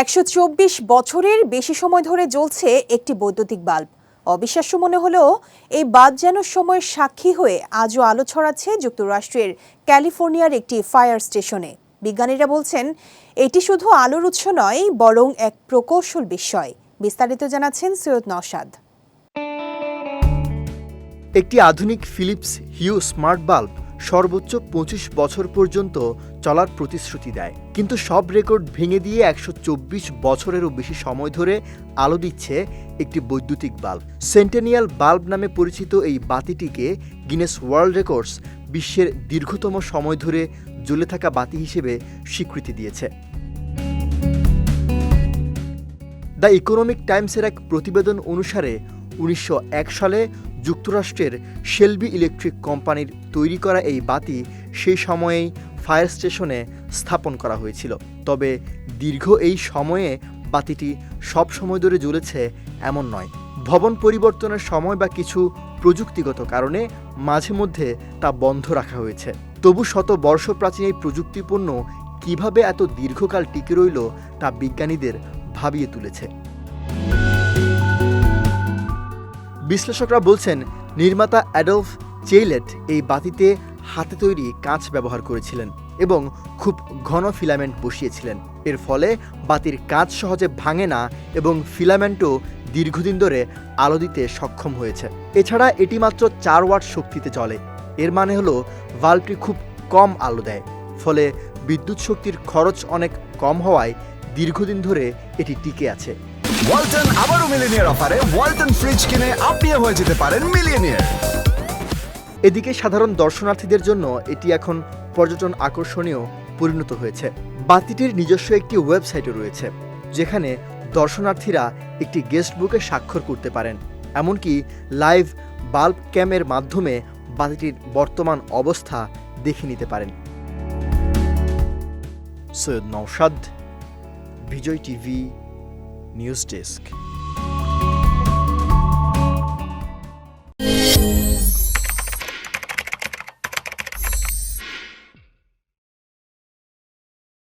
একশো চব্বিশ বছরের বেশি সময় ধরে জ্বলছে একটি বৈদ্যুতিক বাল্ব। অবিশ্বাস্য মনে হলেও এই বাদ যেন সময়ের সাক্ষী হয়ে আজও আলো ছড়াচ্ছে যুক্তরাষ্ট্রের ক্যালিফোর্নিয়ার একটি ফায়ার স্টেশনে। বিজ্ঞানীরা বলছেন, এটি শুধু আলোর উৎস নয়, বরং এক প্রকৌশল বিষয় বিস্তারিত জানাচ্ছেন সৈয়দ নওশাদ। একটি আধুনিক ফিলিপস হিউ স্মার্ট বাল্ব সর্বোচ্চ পঁচিশ বছর পর্যন্ত চলার প্রতিশ্রুতি দেয়। কিন্তু সব রেকর্ড ভেঙে দিয়ে একশো চব্বিশ বছরেরও বেশি সময় ধরে আলো দিচ্ছে একটি বৈদ্যুতিক বাল্ব। সেন্টেনিয়াল বাল্ব নামে পরিচিত এই বাতিটিকে গিনেস ওয়ার্ল্ড রেকর্ডস বিশ্বের দীর্ঘতম সময় ধরে জ্বলে থাকা বাতি হিসেবে স্বীকৃতি দিয়েছে। দ্য ইকোনমিক টাইমসের এক প্রতিবেদন অনুসারে, উনিশশো এক সালে যুক্তরাষ্ট্রের শেলবি ইলেকট্রিক কোম্পানির তৈরি করা এই বাতি সেই সময়েই ফায়ার স্টেশনে স্থাপন করা হয়েছিল। তবে দীর্ঘ এই সময়ে বাতিটি সব সময় ধরে জ্বলেছে এমন নয়। ভবন পরিবর্তনের সময় বা কিছু প্রযুক্তিগত কারণে মাঝে মধ্যে তা বন্ধ রাখা হয়েছে। তবু শত বর্ষ প্রাচীন এই প্রযুক্তিপূর্ণ কীভাবে এত দীর্ঘকাল টিকে রইল তা বিজ্ঞানীদের ভাবিয়ে তুলেছে। বিশ্লেষকরা বলছেন, নির্মাতা অ্যাডলফ চেইলেট এই বাতিতে হাতে তৈরি কাঁচ ব্যবহার করেছিলেন এবং খুব ঘন ফিলামেন্ট বসিয়েছিলেন। এর ফলে বাতির কাঁচ সহজে ভাঙে না এবং ফিলামেন্টও দীর্ঘদিন ধরে আলো দিতে সক্ষম হয়েছে। এছাড়া এটি মাত্র চার ওয়াট শক্তিতে চলে এর মানে হলো ভাল্বটি খুব কম আলো দেয়। ফলে বিদ্যুৎ শক্তির খরচ অনেক কম হওয়ায় দীর্ঘদিন ধরে এটি টিকে আছে। ওয়ালটন আবারও মিলিনিয়ার অফারে ওয়ালটন ফ্রিজ কিনে আপনিও হয়ে যেতে পারেন মিলিয়নিয়ার। এদিকে সাধারণ দর্শনার্থীদের জন্য এটি এখন পর্যটন আকর্ষণীয় পরিণত হয়েছে। বাতিটির নিজস্ব একটি ওয়েবসাইটও রয়েছে, যেখানে দর্শনার্থীরা একটি গেস্ট বুকে স্বাক্ষর করতে পারেন। এমনকি লাইভ বাল্ব ক্যামের মাধ্যমে বাতিটির বর্তমান অবস্থা দেখে নিতে পারেন। Syed Nausad Bijoy TV, news desk.